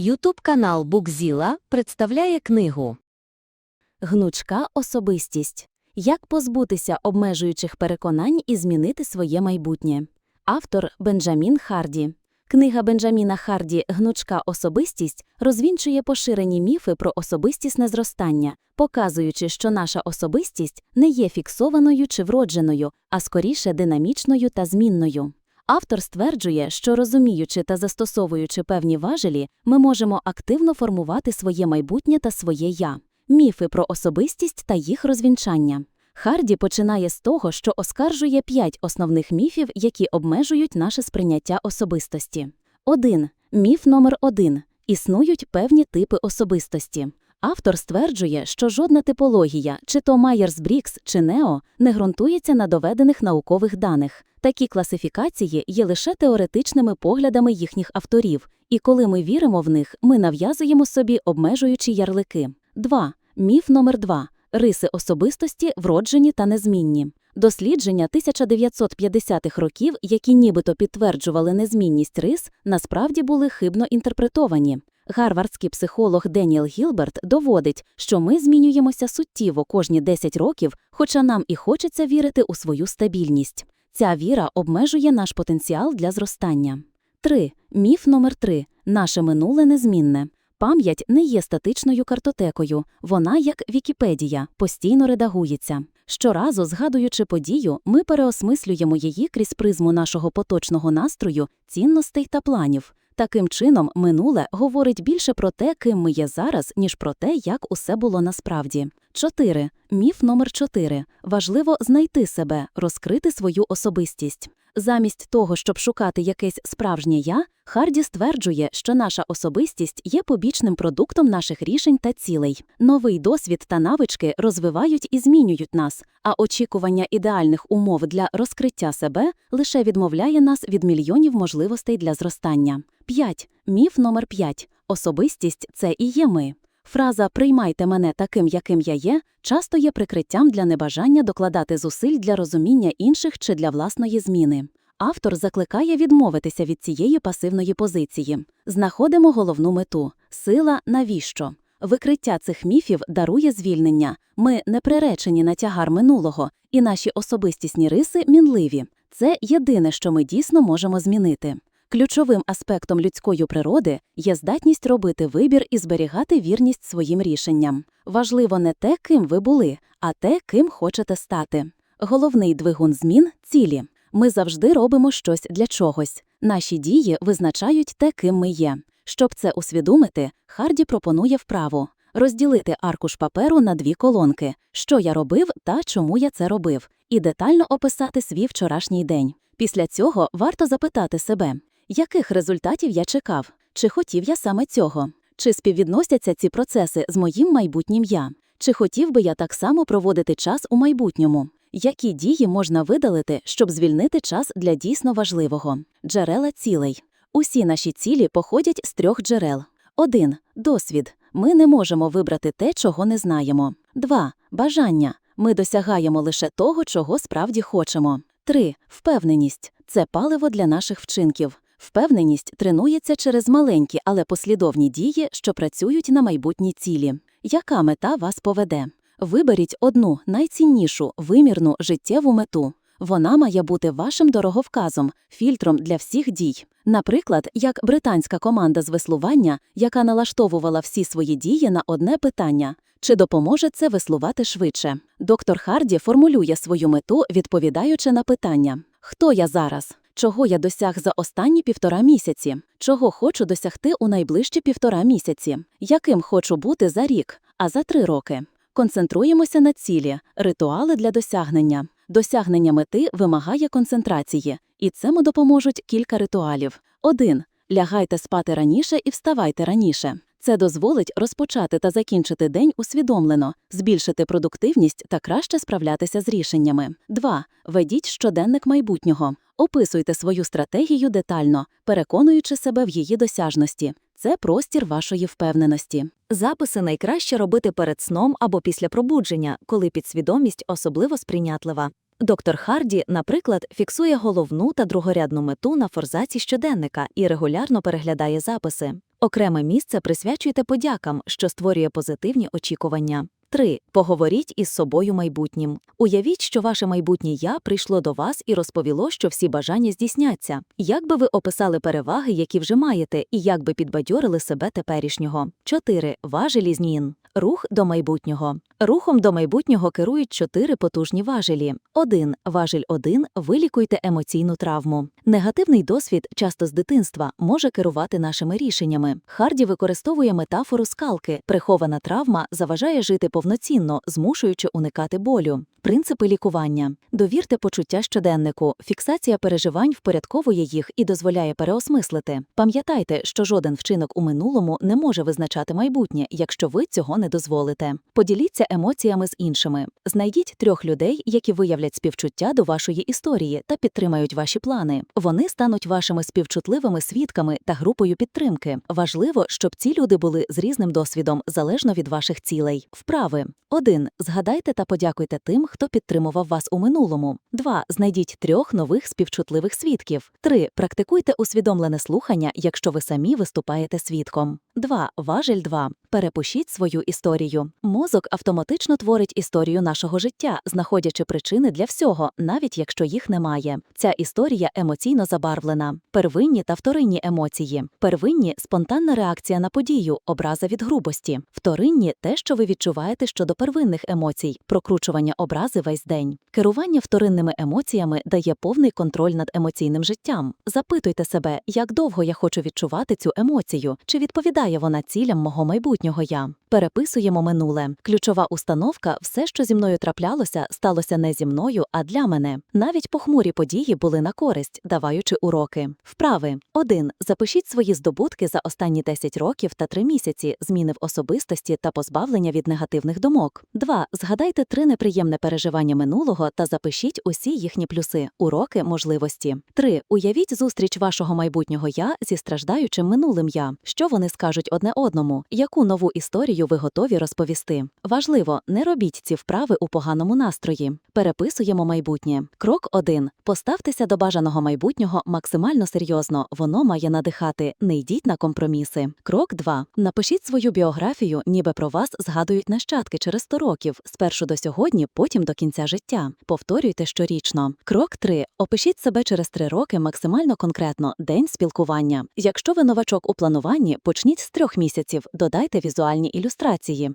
Ютуб канал Букзіла представляє книгу Гнучка особистість. Як позбутися обмежуючих переконань і змінити своє майбутнє. Автор Бенджамін Харді. Книга Бенджаміна Харді Гнучка особистість розвінчує поширені міфи про особистісне зростання, показуючи, що наша особистість не є фіксованою чи вродженою, а скоріше динамічною та змінною. Автор стверджує, що розуміючи та застосовуючи певні важелі, ми можемо активно формувати своє майбутнє та своє я. Міфи про особистість та їх розвінчання. Харді починає з того, що оскаржує п'ять основних міфів, які обмежують наше сприйняття особистості. 1. Міф номер 1. Існують певні типи особистості. Автор стверджує, що жодна типологія, чи то Майерс-Брікс, чи Нео, не ґрунтується на доведених наукових даних. Такі класифікації є лише теоретичними поглядами їхніх авторів, і коли ми віримо в них, ми нав'язуємо собі обмежуючі ярлики. 2. Міф номер 2. Риси особистості вроджені та незмінні. Дослідження 1950-х років, які нібито підтверджували незмінність рис, насправді були хибно інтерпретовані. Гарвардський психолог Деніел Гілберт доводить, що ми змінюємося суттєво кожні 10 років, хоча нам і хочеться вірити у свою стабільність. Ця віра обмежує наш потенціал для зростання. 3. Міф номер 3. Наше минуле незмінне. Пам'ять не є статичною картотекою, вона, як Вікіпедія, постійно редагується. Щоразу, згадуючи подію, ми переосмислюємо її крізь призму нашого поточного настрою, цінностей та планів. Таким чином, минуле говорить більше про те, ким ми є зараз, ніж про те, як усе було насправді. 4. Міф номер 4. Важливо знайти себе, розкрити свою особистість. Замість того, щоб шукати якесь справжнє я, Харді стверджує, що наша особистість є побічним продуктом наших рішень та цілей. Новий досвід та навички розвивають і змінюють нас, а очікування ідеальних умов для розкриття себе лише відмовляє нас від мільйонів можливостей для зростання. 5. Міф номер 5. Особистість це і є ми. Фраза Приймайте мене таким, яким я є, часто є прикриттям для небажання докладати зусиль для розуміння інших чи для власної зміни. Автор закликає відмовитися від цієї пасивної позиції. Знаходимо головну мету сила навіщо. Викриття цих міфів дарує звільнення. Ми не приречені на тягар минулого, і наші особистісні риси мінливі. Це єдине, що ми дійсно можемо змінити. Ключовим аспектом людської природи є здатність робити вибір і зберігати вірність своїм рішенням. Важливо не те, ким ви були, а те, ким хочете стати. Головний двигун змін цілі. Ми завжди робимо щось для чогось. Наші дії визначають те, ким ми є. Щоб це усвідомити, Харді пропонує вправу розділити аркуш паперу на дві колонки, що я робив та чому я це робив, і детально описати свій вчорашній день. Після цього варто запитати себе, яких результатів я чекав, чи хотів я саме цього, чи співвідносяться ці процеси з моїм майбутнім я, чи хотів би я так само проводити час у майбутньому. Які дії можна видалити, щоб звільнити час для дійсно важливого? Джерела цілей. Усі наші цілі походять з трьох джерел. 1. Досвід. Ми не можемо вибрати те, чого не знаємо. 2. Бажання. Ми досягаємо лише того, чого справді хочемо. 3. Впевненість. Це паливо для наших вчинків. Впевненість тренується через маленькі, але послідовні дії, що працюють на майбутні цілі. Яка мета вас поведе? Виберіть одну найціннішу вимірну життєву мету. Вона має бути вашим дороговказом, фільтром для всіх дій. Наприклад, як британська команда з веслування, яка налаштовувала всі свої дії на одне питання: чи допоможе це веслувати швидше? Доктор Харді формулює свою мету, відповідаючи на питання: Хто я зараз? Чого я досяг за останні півтора місяці? Чого хочу досягти у найближчі півтора місяці? Яким хочу бути за рік, а за три роки? Концентруємося на цілі, ритуали для досягнення. Досягнення мети вимагає концентрації, і цьому допоможуть кілька ритуалів. 1. Лягайте спати раніше і вставайте раніше. Це дозволить розпочати та закінчити день усвідомлено, збільшити продуктивність та краще справлятися з рішеннями. 2. Ведіть щоденник майбутнього. Описуйте свою стратегію детально, переконуючи себе в її досяжності. Це простір вашої впевненості. Записи найкраще робити перед сном або після пробудження, коли підсвідомість особливо сприйнятлива. Доктор Харді, наприклад, фіксує головну та другорядну мету на форзаці щоденника і регулярно переглядає записи. Окреме місце присвячуйте подякам, що створює позитивні очікування. 3. Поговоріть із собою майбутнім. Уявіть, що ваше майбутнє я прийшло до вас і розповіло, що всі бажання здійсняться. Як би ви описали переваги, які вже маєте, і як би підбадьорили себе теперішнього? 4. Важелі змін. Рух до майбутнього. Рухом до майбутнього керують чотири потужні важелі. 1. Важель 1. Вилікуйте емоційну травму. Негативний досвід, часто з дитинства, може керувати нашими рішеннями. Харді використовує метафору скалки. Прихована травма заважає жити повноцінно, змушуючи уникати болю. Принципи лікування. Довірте почуття щоденнику. Фіксація переживань впорядковує їх і дозволяє переосмислити. Пам'ятайте, що жоден вчинок у минулому не може визначати майбутнє, якщо ви цього не дозволите. Поділіться емоціями з іншими. Знайдіть трьох людей, які виявлять співчуття до вашої історії та підтримають ваші плани. Вони стануть вашими співчутливими свідками та групою підтримки. Важливо, щоб ці люди були з різним досвідом, залежно від ваших цілей. Вправи 1. Згадайте та подякуйте тим, хто підтримував вас у минулому. 2. Знайдіть трьох нових співчутливих свідків. 3. Практикуйте усвідомлене слухання, якщо ви самі виступаєте свідком. 2. Важель 2. Перепишіть свою історію. Мозок автоматично творить історію нашого життя, знаходячи причини для всього, навіть якщо їх немає. Ця історія емоційно забарвлена. Первинні та вторинні емоції. Первинні спонтанна реакція на подію, образа від грубості. Вторинні те, що ви відчуваєте щодо первинних емоцій, прокручування образи весь день. Керування вторинними емоціями дає повний контроль над емоційним життям. Запитуйте себе, як довго я хочу відчувати цю емоцію, чи відповідає вона цілям мого майбутнього я. Переписуємо минуле. Ключова установка все, що зі мною траплялося, сталося не зі мною, а для мене. Навіть похмурі події були на користь, даваючи уроки. Вправи 1. Запишіть свої здобутки за останні 10 років та 3 місяці, зміни в особистості та позбавлення від негативних думок. 2. Згадайте три неприємне переживання минулого та запишіть усі їхні плюси, уроки, можливості. 3. Уявіть зустріч вашого майбутнього я зі страждаючим минулим я. Що вони скажуть одне одному? Яку нову історію ви готові розповісти? Важливо, не робіть ці вправи у поганому настрої. Переписуємо майбутнє. Крок 1. Поставтеся до бажаного майбутнього максимально серйозно. Воно має надихати. Не йдіть на компроміси. Крок 2. Напишіть свою біографію, ніби про вас згадують нащадки через 100 років, спершу до сьогодні, потім до кінця життя. Повторюйте щорічно. Крок 3. Опишіть себе через 3 роки максимально конкретно. День спілкування. Якщо ви новачок у плануванні, почніть з трьох місяців. Додайте візуальні ілюстрації.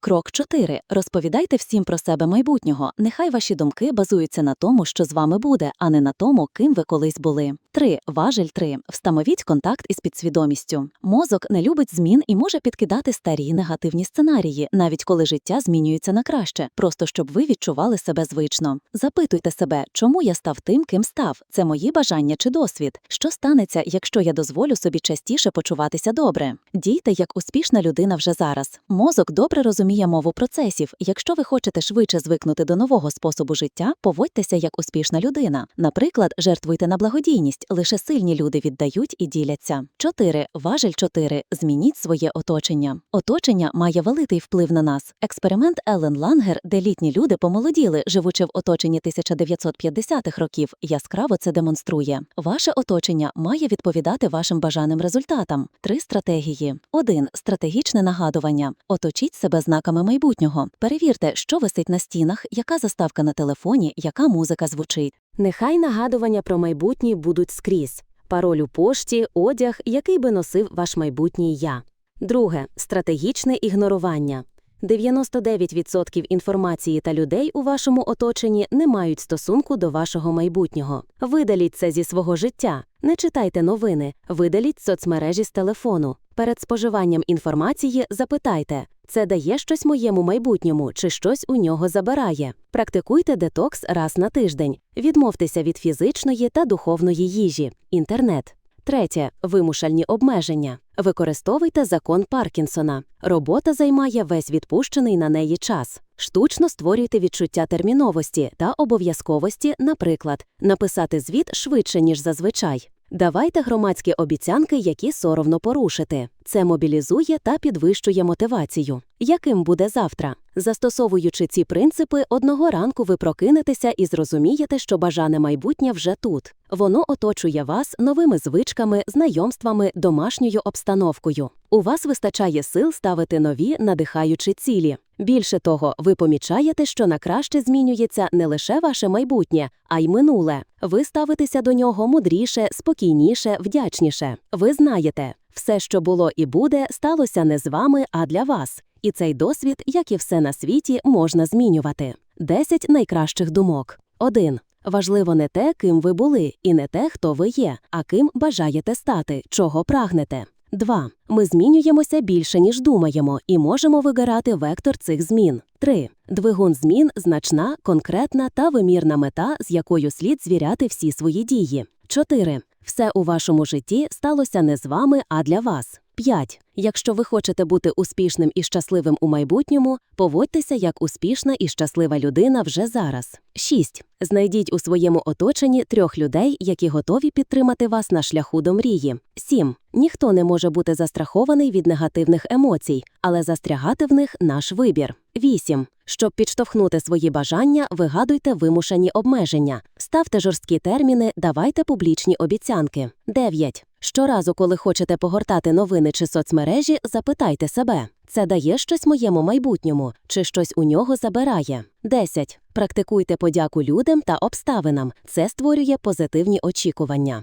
Крок 4. Розповідайте всім про себе майбутнього. Нехай ваші думки базуються на тому, що з вами буде, а не на тому, ким ви колись були. 3. Важель 3. Встановіть контакт із підсвідомістю. Мозок не любить змін і може підкидати старі негативні сценарії, навіть коли життя змінюється на краще, просто щоб ви відчували себе звично. Запитуйте себе, чому я став тим, ким став. Це мої бажання чи досвід. Що станеться, якщо я дозволю собі частіше почуватися добре? Дійте як успішна людина вже зараз. Мозок добре розуміє мову процесів. Якщо ви хочете швидше звикнути до нового способу життя, поводьтеся як успішна людина. Наприклад, жертвуйте на благодійність. Лише сильні люди віддають і діляться. 4. Важель 4. Змініть своє оточення. Оточення має великий вплив на нас. Експеримент Елен Лангер, де літні люди помолоділи, живучи в оточенні 1950-х років, яскраво це демонструє. Ваше оточення має відповідати вашим бажаним результатам. Три стратегії. 1. Стратегічне нагадування. Оточіть себе знаками майбутнього. Перевірте, що висить на стінах, яка заставка на телефоні, яка музика звучить. Нехай нагадування про майбутнє будуть скрізь. Пароль у пошті, одяг, який би носив ваш майбутній я. Друге стратегічне ігнорування. 99% інформації та людей у вашому оточенні не мають стосунку до вашого майбутнього. Видаліть це зі свого життя. Не читайте новини, видаліть соцмережі з телефону. Перед споживанням інформації запитайте, це дає щось моєму майбутньому чи щось у нього забирає. Практикуйте детокс раз на тиждень. Відмовтеся від фізичної та духовної їжі. Інтернет. Третє вимушальні обмеження. Використовуйте закон Паркінсона. Робота займає весь відпущений на неї час. Штучно створюйте відчуття терміновості та обов'язковості, наприклад, написати звіт швидше, ніж зазвичай. Давайте громадські обіцянки, які соромно порушити. Це мобілізує та підвищує мотивацію. Яким буде завтра? Застосовуючи ці принципи, одного ранку ви прокинетеся і зрозумієте, що бажане майбутнє вже тут. Воно оточує вас новими звичками, знайомствами, домашньою обстановкою. У вас вистачає сил ставити нові надихаючі цілі. Більше того, ви помічаєте, що на краще змінюється не лише ваше майбутнє, а й минуле. Ви ставитеся до нього мудріше, спокійніше, вдячніше. Ви знаєте, все, що було і буде, сталося не з вами, а для вас. І цей досвід, як і все на світі, можна змінювати. 10 найкращих думок. 1. Важливо не те, ким ви були, і не те, хто ви є, а ким бажаєте стати, чого прагнете. 2. Ми змінюємося більше, ніж думаємо, і можемо вигирати вектор цих змін. 3. Двигун змін значна, конкретна та вимірна мета, з якою слід звіряти всі свої дії. 4. Все у вашому житті сталося не з вами, а для вас. 5. Якщо ви хочете бути успішним і щасливим у майбутньому, поводьтеся як успішна і щаслива людина вже зараз. 6. Знайдіть у своєму оточенні трьох людей, які готові підтримати вас на шляху до мрії. 7. Ніхто не може бути застрахований від негативних емоцій, але застрягати в них наш вибір. 8. Щоб підштовхнути свої бажання, вигадуйте вимушені обмеження. Ставте жорсткі терміни, давайте публічні обіцянки. 9. Щоразу, коли хочете погортати новини чи соцмережі, запитайте себе: це дає щось моєму майбутньому, чи щось у нього забирає. 10. Практикуйте подяку людям та обставинам. Це створює позитивні очікування.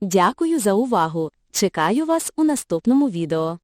Дякую за увагу. Чекаю вас у наступному відео.